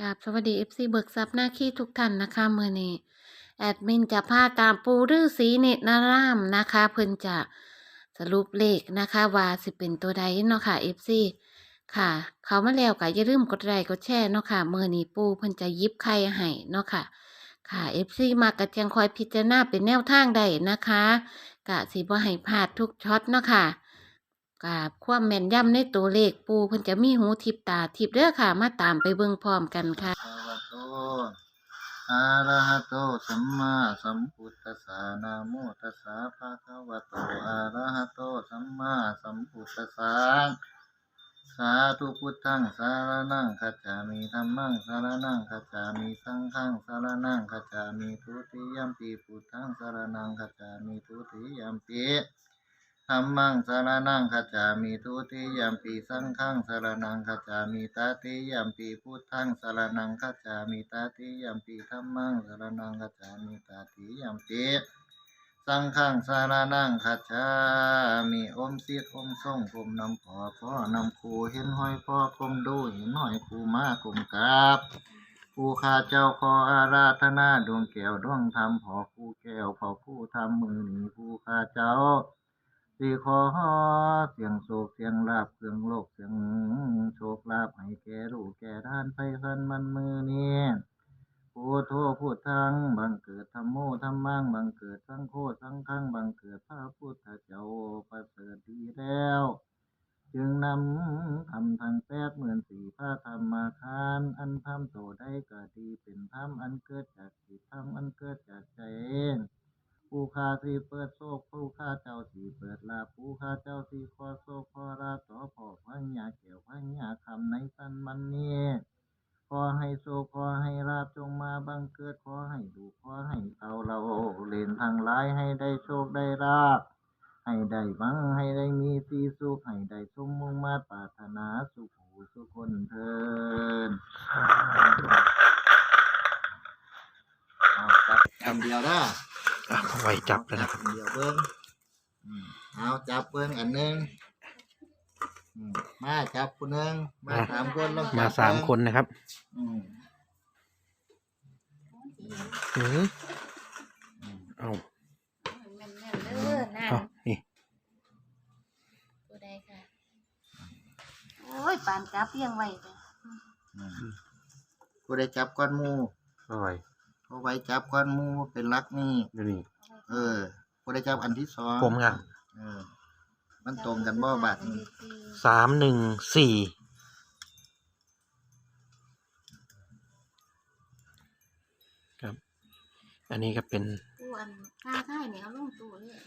กราบสวัสดี FC เบิกทรัพย์หน้าขี้ทุกท่านนะคะเมื่อนี้แอดมินจะพาตามปูฤาษีเนตนารามนะคะ เพิ่นจะสรุปเลขนะคะ ว่าสิเป็นตัวใดเนาะค่ะ FC ค่ะ เขามาแล้วก็อย่าลืมกดไลค์กดแชร์เนาะค่ะเมื่อนี้ปูเพิ่นจะยิบไข่ให้เนาะค่ะ ค่ะ FC มากระเจียงคอยพิจารณาเป็นแนวทางใดนะคะกะสิบ่ให้พลาดทุกช็อตเนาะค่ะ กับความแม่นยำในตัวเลขปูเพิ่นจะมีหูทิพตาทิพเด้อค่ะ มาตามไปเบิ่งพร้อมกันค่ะภะวะโตอะระหะโตสัมมาสัมพุทธัสสะนะโมตัสสะภะคะวะโตอะระหะโตสัมมาสัมพุทธัสสะสาธุพุทธังสารนังคัจามิธัมมังสารนังคัจามิสังฆังสารนังคัจามิทุติยัมปิพุทธังสารนังคัจามิทุติยัมปิ ธัมมังสารนังคัจามิทุติยมปิสังฆังสารนังคัจามิตาติยมปิพุทธังสารนังคัจามิตาติยมปิธัมมังสารนังคัจามิตาติยมปิสังฆังสารนังคัจามิอมสิทอมส่งกลมนำขอพ่อนำครูเห็นห้อยพ่อกลมดูเห็นห้อยครูมากลมกราบผู้ข้าเจ้าขออาราธนาดวงแก้วดวงธรรมพอผู้แก้วพอผู้ทำมือหนีผู้ข้าเจ้า สี่ขอเสียงโศกเสียงลาบเสียงโลกเสียงโชคลาภให้แก่ลูกแก่ท่านไปสันมันมือนี้ผู้โทผู้ทังบังเกิดธรรมโมธรรมังบังเกิดสังโฆสังฆังบังเกิดพระพุทธเจ้าประเสริฐดีแล้ว จึงนำทำทั้งแปดหมื่นสี่พระธรรมาทานอันทำโตได้ก็ดีเป็นธรรมอันเกิดจากจิตธรรมอันเกิดจากใจเอง ผู้ข้าสีเปิดโศกผู้ข้าเจ้าสีเปิดลาผู้ข้าเจ้าสีขอโศกขอราต่อพ่อพังยาเกี่ยวพังยาคำในสันมันนี้ขอให้โศกขอให้ราบจงมาบังเกิดขอให้ดูขอให้เอาเราเล่นทางร้ายให้ได้โชคได้ราบให้ได้บังให้ได้มีสีสุขให้ได้สมมุ่งมาตรปรารถนาสุขหูสุคนเทินเอาจับคำเดียวนะ อะพอไว้จับแล้วนะครับคำเดียวเบิ้งอืมเอาจับเบิ้งอันหนึ่งอืมมาจับคนหนึ่งมาอะสามคนลองจับมาสามเบิ่งคนนะครับอืมอืออืมเอาแม่นๆเด้อนั่นเอานี่ตัวใดค่ะ โอ้ยปานจับเลี้ยงไว้เลยอืมผู้ได้จับก้อนหมูอร่อย เอาไว้จับก้อนหมูเป็นลักนี่ดูนี่ เออผู้ได้จับอันที่สองผมครับ เออ มันตรงกันบ่บาทนี่สามหนึ่งสี่ครับ อันนี้ก็เป็นตู้อันค่าค่ายเนี่ยเอาลงตู้เลย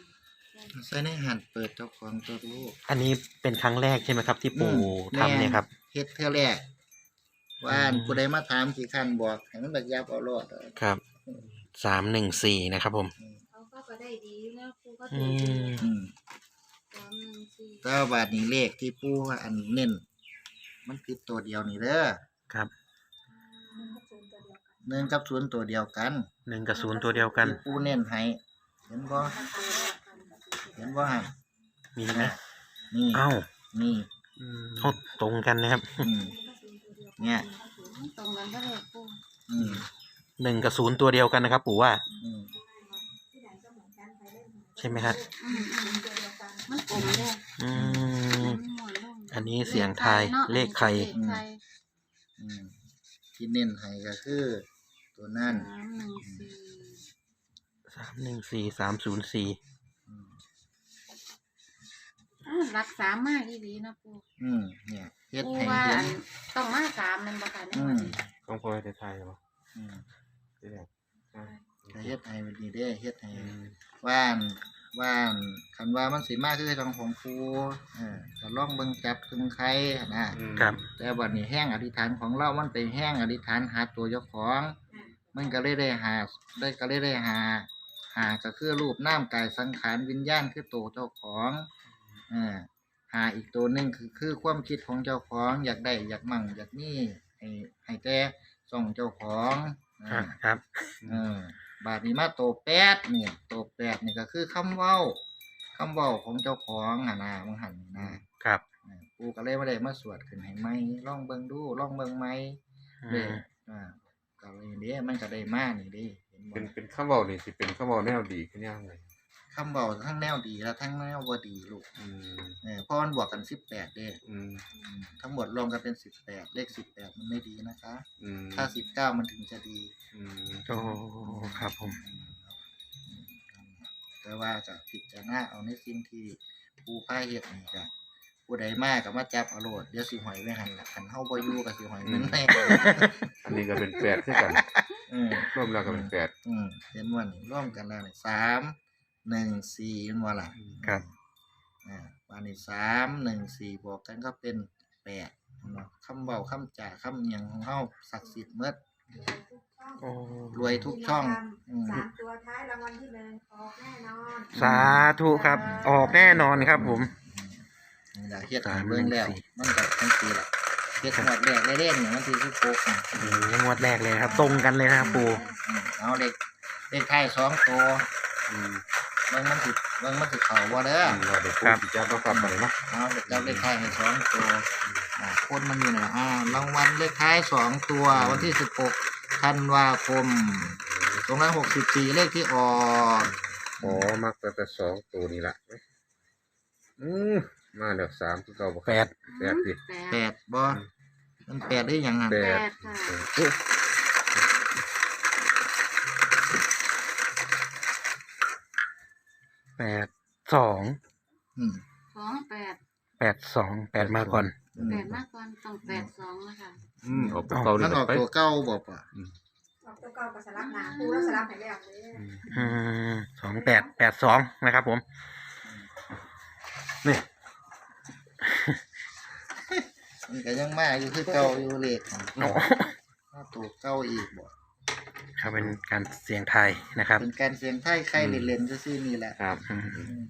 ใส่ในหันเปิดเจ้าของตัวลูก อันนี้เป็นครั้งแรกใช่ไหมครับ ที่ปู่อืมทำเนี่ยครับ เฮ็ดเท่าแรก ว่าอันอืมผู้ใดมาถามกี่คันบอกให้มันบักยับเอารอดเอาครับสามหนึ่งสี่นะครับผม เขาก็ก็ได้ดีอยู่นะครูก็อืถูกม อืมสามหนึ่งสี่แต่ว่าบาทนี้เลขที่ปู่ว่าอันเน้นมันผิดตัวเดียวนี่เด้อครับหนึ่งกับศูนย์ตัวเดียวกันหนึ่งกับศูนย์ตัวเดียวกัน ที่ปู่เน้นให้เห็นบ่เห็นบ่หั่นมีไหมนี่เอ้านี่เอาตรงกันนะครับ อืม เนี่ยตรงกันก็เลยครูอืมหนึ่งกับศูนย์ตัวเดียวกันนะครับ ปู่ว่า อืมใช่ไหมครับอืมอืมมันกลมเลยอืมหมอนลงอันนี้เสียงทายนาะเลขไทยเลขไทยอืมที่เน้นให้ก็คือ ตัวนั่นสามหนึ่งสี่สามหนึ่งสี่สามศูนย์สี่อืมอ้าวรักษามากดีๆนะปูอืมเนี่ย เฮ็ดปูให้ว่าเห็นต้องมาสามมันบ่ค่ะในอืวันมนี้ต้องพอจะทายหรออืมที่แรกก็เฮ็ดให้มันดีเด้เฮ็ดให้ว่านว่านคันว่ามันสิมาคือทางของปูเออก็ลองเบิ่งจับถึงใครนะครับ แต่บัดนี้แห้งอธิษฐานของเรามันเป็นแห้งอธิษฐานหาตัวเจ้าของ มันก็เลยได้หาได้ก็เลยได้หา หาก็คือรูปน้ำกายสังขารวิญญาณคือตัวเจ้าของเออ หาอีกตัวหนึ่งคือคือความคิดของเจ้าของอยากได้อยากมั่งอยากนี่ให้ให้แต่ส่งเจ้าของเอครับอครับ เออบาดนี้มาโตแปดเนี่ยโตแปดนี่ก็คือคำเว้าคำเว้าของเจ้าของอะนะมังหันนะครับ เออกูก็เลยไม่ได้มาสวดขึ้นให้ไหมลองเบิ่งดูลองเบิ่งไหมอืเด้มเอ่าก็เลยเด้มันก็ได้มานี่เด้เห็นบ่เป็นเป็นคำเว้านี่สิเป็นคำเว้าแนวดีขึ้นยังไง คำบอกทั้งแนวดีและทั้งแนวบ่ดีลูกอืมเออเพราะมันบวกกันสิบแปดเด้อืมอืมทั้งหมดรวมกันเป็นสิบแปดเลขสิบแปดมันไม่ดีนะคะ อืมถ้าสิบเก้ามันถึงจะดี อืมโอ้ครับผมอืมอืมแต่ว่าจะพิจารณาเอาในสิ่งที่ผู้พ่ายเฮ็ดนี่ก็ผู้ใดมากก็มาจับเอาโลดเดี๋ยวสิหอยไว้หันละคันเฮาบ่อยู่ก็สิหอยมันแม่อันนี้ก็เป็นแปดคือกัน อืมรวมแล้วก็เป็นแปดอืมเห็นว่านี่ร่วมกันแล้วนี่สาม หนึ่งสี่เห็นว่าล่ะครับ อ่าวันนี้สามหนึ่งสี่บวกกันก็เป็นแปดเห็นบ่คำเบาคำจ่าคำหยังของเฮาศักดิ์สิทธิ์เมื่อโอ้รวยทุกช่องอืมสามตัวท้ายรางวัลที่หนึ่งออกแน่นอน สาธุครับ ออกแน่นอนครับ ผม นี่ล่ะเฮ็ดสาให้มเบิ่งแล้วหนึ่งสี่มันก็ทั้งปีละเฮ็ดหมดแรกได้เล่นเนี่ยมันสิสิโกกนะโอ้โหงวดแรกเลยครับ ตรงกันเลยนะครับปูอืมเอาเลขเลขท้ายสองตัว อืม เบิ่งมันสิเบิ่งมันสิเข้าบ่เด้ออืมเราเด็กผู้ที่จะต้องกลับไปเนาะเอาเด็กจับเลขท้ายให้สองตัวอ่าคนมันอยู่ไหนอ่ารางวัลเลขท้ายสองตัววันที่สิบหกธันวาคมสองร้อยหกสิบสี่เลขที่ออกอ๋อมักแต่แต่สองตัวนี่ละอืมมาแล้วสามที่เก่าบ่แปดแปดดิแปดบ่มันแปดได้ยังไง แปแปดดค่ะเอ้ย แปดสองอืมสองแปดแปดสองแปดมาก่อนอืมแปดมากกว่าต้องแปดสองนะคะอืมออกตัวเก่ามันี่นออกไป ตัวเก้าบ่ป่ะออกตัวเก่ากับสลับหนาปูแล้วสลับให้แล้วเลย อืมสองแปดแปดสองนะครับผม นี่ มันก็ยังมาอยู่คือเก้าอยู่เลขโอ้มาตัวเก้าอีกบ่ ครับเป็นการเสียงไทายนะครับเป็นการเสียงไทยใครเล่นๆซื่อๆนี่แหละครับอืมอืม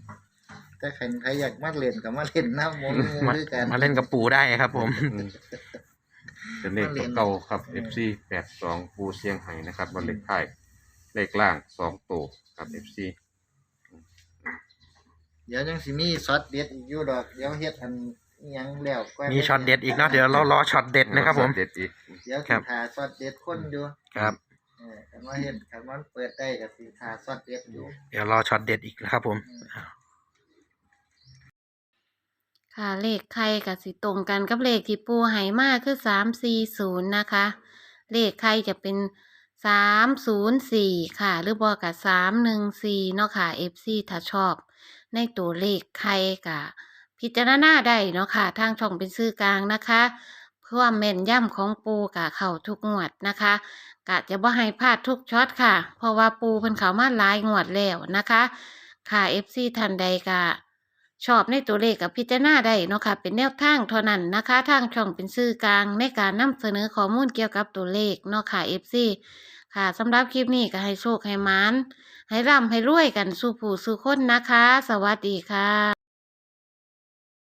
แต่ใครใครอยากมาเล่นก็มาเล่นน้ำมนต์มาด้วยกัน มาเล่นกับปูได้ครับผมอืมเป็นเลขตัวเก่าครับ FC แปดสองปูเชียงไห้นะครับบนเลขท้ายเลขล่างสองตัวครับ FC เดี๋ยวยังสิมีช็อตเด็ดอีกอยู่ดอก เดี๋ยวเฮ็ดอันอิหยังแล้วก็มีช็อตเด็ดอีกเนาะเดี๋ยวเรารอช็อตเด็ดนะครับผม เด็ดอีก เดี๋ยวครัสิบทาช็อตเด็ดคนอยู่ ครับ เออคันว่าเฮ็ดคันว่าเปิดได้ก็สิทาช็อตเด็ดอยู่ เดี๋ยวรอช็อตเด็ดอีกนะครับผมค่ะเลขไข่กับสิตรงกันกับเลขที่ปูไหมาคือสามสี่ศูนย์นะคะ เลขไข่จะเป็นสามศูนย์สี่ค่ะ หรือบอกกับสามหนึ่งสี่เนาะค่ะ FC ถ้าชอบ ในตัวเลขไข่กับพิจารณาได้เนาะค่ะ ทางช่องเป็นซื่อกลางนะคะเพื่อ ความแม่นย่ำของปูกะเข้าทุกงวดนะคะ กะจะบ่ให้พลาดทุกช็อตค่ะ เพราะว่าปูเพิ่นเขามาหลายงวดแล้วนะคะ ค่ะ FC ทันใดกะชอบในตัวเลขกับพิจารณาได้เนาะค่ะ เป็นแนวทางเท่านั้นนะคะ ทางช่องเป็นสื่อกลางในการนำเสนอข้อมูลเกี่ยวกับตัวเลขเนาะค่ะ FC ค่ะสำหรับคลิปนี้ก็ให้โชคให้มานให้ร่ำให้รวยกันสู่ผู้สู่คนนะคะ สวัสดีค่ะ